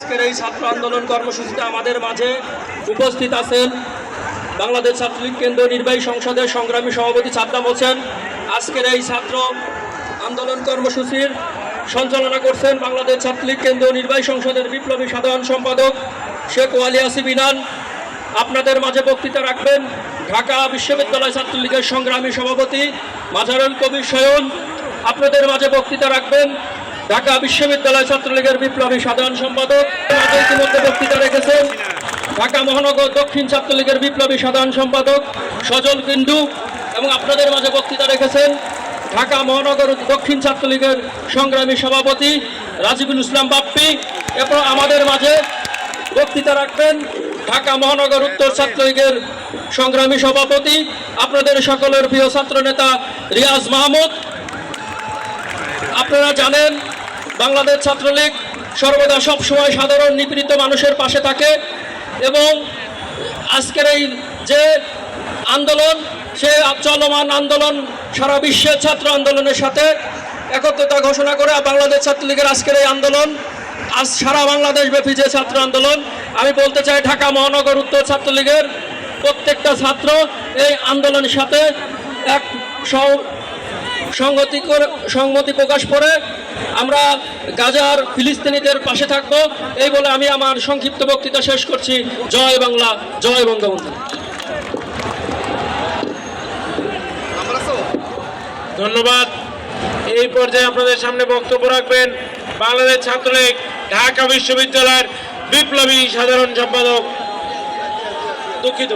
আজকের এই ছাত্র আন্দোলন কর্মসূচিতে আমাদের মাঝে উপস্থিত আছেন বাংলাদেশ ছাত্রলীগ কেন্দ্র নির্বাহী সংসদের সংগ্রামী সভাপতি সাদ্দাম হোসেন। আজকের এই ছাত্র আন্দোলন কর্মসূচির সঞ্চালনা করছেন বাংলাদেশ ছাত্রলীগ কেন্দ্র নির্বাহী সংসদের বিপ্লবী সাধারণ সম্পাদক শেখ ওয়ালিয়াসি বিনান আপনাদের মাঝে বক্তৃতা রাখবেন ঢাকা বিশ্ববিদ্যালয় ছাত্রলীগের সংগ্রামী সভাপতি মাজারুল কবির সয়ন। আপনাদের মাঝে বক্তৃতা রাখবেন ঢাকা বিশ্ববিদ্যালয় ছাত্রলীগের বিপ্লবী সাধারণ সম্পাদক ইতিমধ্যে বক্তৃতা রেখেছেন। ঢাকা মহানগর দক্ষিণ ছাত্রলীগের বিপ্লবী সাধারণ সম্পাদক সজল কিন্ডু এবং আপনাদের মাঝে বক্তৃতা রেখেছেন ঢাকা মহানগর দক্ষিণ ছাত্রলীগের সংগ্রামী সভাপতি রাজিবুল ইসলাম বাপ্পি। এরপর আমাদের মাঝে বক্তৃতা রাখবেন ঢাকা মহানগর উত্তর ছাত্রলীগের সংগ্রামী সভাপতি, আপনাদের সকলের প্রিয় ছাত্রনেতা রিয়াজ মাহমুদ। আপনারা জানেন বাংলাদেশ ছাত্রলীগ সর্বদা সবসময় সাধারণ নিপীড়িত মানুষের পাশে থাকে এবং আজকের এই যে আন্দোলন, সে চলমান আন্দোলন সারা বিশ্বের ছাত্র আন্দোলনের সাথে একত্রতা ঘোষণা করে বাংলাদেশ ছাত্রলীগের আজকের এই আন্দোলন, আজ সারা বাংলাদেশ ব্যাপী যে ছাত্র আন্দোলন, আমি বলতে চাই ঢাকা মহানগর উত্তর ছাত্রলীগের প্রত্যেকটা ছাত্র এই আন্দোলনের সাথে এক সহ- সংগতি করে সংমতি প্রকাশ করে আমরা গাজার ফিলিস্তিনিদের পাশে থাকব। এই বলে আমি আমার সংক্ষিপ্ত বক্তৃতা শেষ করছি। জয় বাংলা, জয় বঙ্গবন্ধু। ধন্যবাদ। এই পর্যায়ে আপনাদের সামনে বক্তব্য রাখবেন বাংলাদেশ ছাত্রলীগ, ঢাকা বিশ্ববিদ্যালয়ের বিপ্লবী সাধারণ সম্পাদক দুঃখিত।